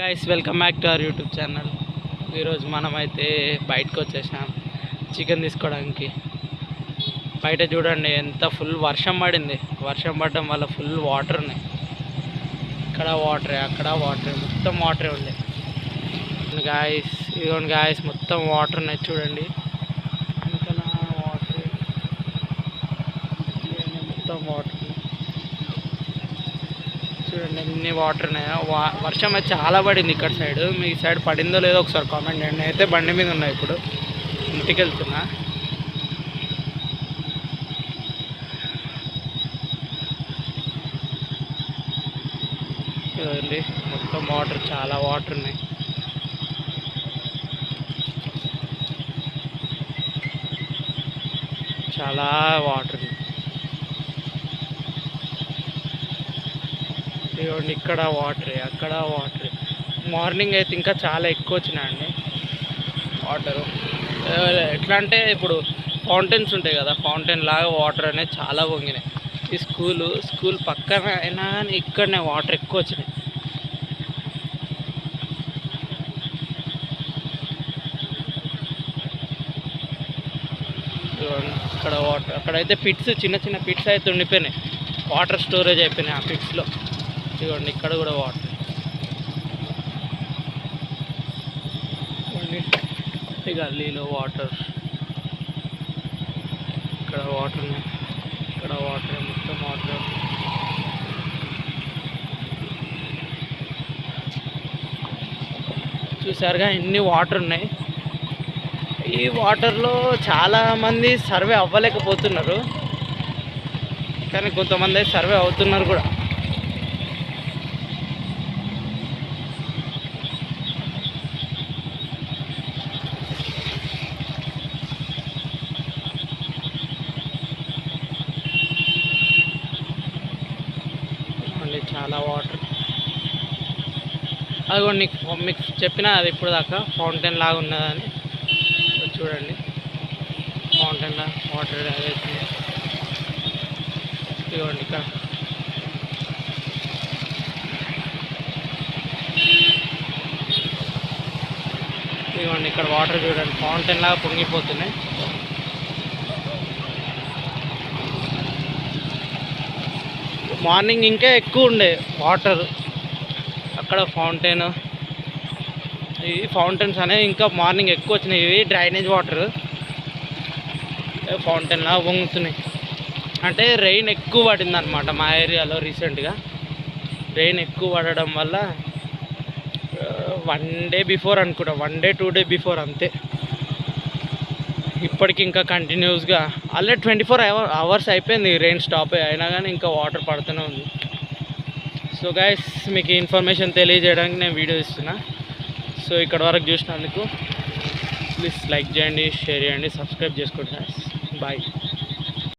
Guys welcome back to our YouTube channel ఈరోజు మనమైతే బయటకు వచ్చేసాం. చికెన్ తీసుకోవడానికి. బయట చూడండి ఎంత ఫుల్ వర్షం పడింది. వర్షం పడడం వల్ల ఫుల్ వాటర్ ఉన్నాయి. ఇక్కడ వాటరే అక్కడ వాటరే మొత్తం వాటరే ఉండే. గాయస్ ఇదిగోండి గాయస్ మొత్తం వాటర్ ఉన్నాయి చూడండి. ఇంకా వాటర్ మొత్తం వాటర్ చూడండి ఎన్ని వాటర్ ఉన్నాయో వర్షం అయితే చాలా పడింది ఇక్కడ సైడ్. మీ సైడ్ పడిందో లేదో ఒకసారి కామెంట్ చేయండి. అయితే బండి మీద ఉన్నా ఇప్పుడు. ఇంటికి వెళ్తున్నా చూడండి మొత్తం వాటర్ చాలా వాటర్ ఉన్నాయి. చాలా వాటర్ ఉంది ఇదిగోండి ఇక్కడ వాటర్ అక్కడ వాటర్. మార్నింగ్ అయితే ఇంకా చాలా ఎక్కువ వచ్చినాయండి వాటరు. ఎట్లా అంటే ఇప్పుడు ఫౌంటైన్స్ ఉంటాయి కదా ఫౌంటైన్ లాగా వాటర్ అనేది చాలా పొంగినాయి. ఈ స్కూలు స్కూల్ పక్కన అయినా కానీ ఇక్కడనే వాటర్ ఎక్కువ వచ్చినాయి. అక్కడ ఇక్కడ వాటర్. అక్కడైతే పిట్స్ చిన్న చిన్న పిట్స్ అయితే ఉండిపోయినాయి. వాటర్ స్టోరేజ్ అయిపోయినాయి ఆ పిట్స్లో. చూడండి ఇక్కడ కూడా వాటర్. చూడండి గల్లీలో వాటర్. ఇక్కడ వాటర్ ఉన్నాయి. ఇక్కడ వాటర్ మొత్తం వాటర్. చూసారుగా ఎన్ని వాటర్ ఉన్నాయి. ఈ వాటర్లో చాలా మంది సర్వే అవ్వలేకపోతున్నారు. కానీ కొంతమంది సర్వే అవుతున్నారు కూడా. అలా చాలా వాటర్ అదిగోండి నీకు మీకు చెప్పిన అది ఇప్పుడు దాకా ఫౌంటైన్ లాగా ఉన్నదని. చూడండి. ఫౌంటైన్ వాటర్ అవుతుంది ఇదిగోండి ఇక్కడ. ఇదిగోండి ఇక్కడ వాటర్ చూడండి. ఫౌంటైన్ లాగా పొంగిపోతున్నాయి. మార్నింగ్ ఇంకా ఎక్కువ ఉండే వాటర్. అక్కడ ఫౌంటైన్. ఈ ఫౌంటైన్స్ అనేవి ఇంకా మార్నింగ్ ఎక్కువ వచ్చినాయి. ఇవి డ్రైనేజ్ వాటర్. ఫౌంటైన్లా వంగుతున్నాయి. అంటే రెయిన్ ఎక్కువ పడింది అనమాట మా ఏరియాలో రీసెంట్గా. రెయిన్ ఎక్కువ పడడం వల్ల వన్ డే బిఫోర్ అనుకుంటా. One day two day before అంతే. ఇప్పటికి ఇంకా కంటిన్యూస్గా already twenty four hour hours అయిపోయింది రెయిన్ స్టాప్ అయినా కానీ ఇంకా వాటర్ పడుతూనే ఉంది. సో గైస్ మీకు ఇన్ఫర్మేషన్ తెలియజేయడానికి నేను వీడియో ఇస్తున్నా. సో ఇక్కడ వరకు చూసినందుకు ప్లీజ్ లైక్ చేయండి షేర్ చేయండి సబ్స్క్రైబ్ చేసుకోండి బాయ్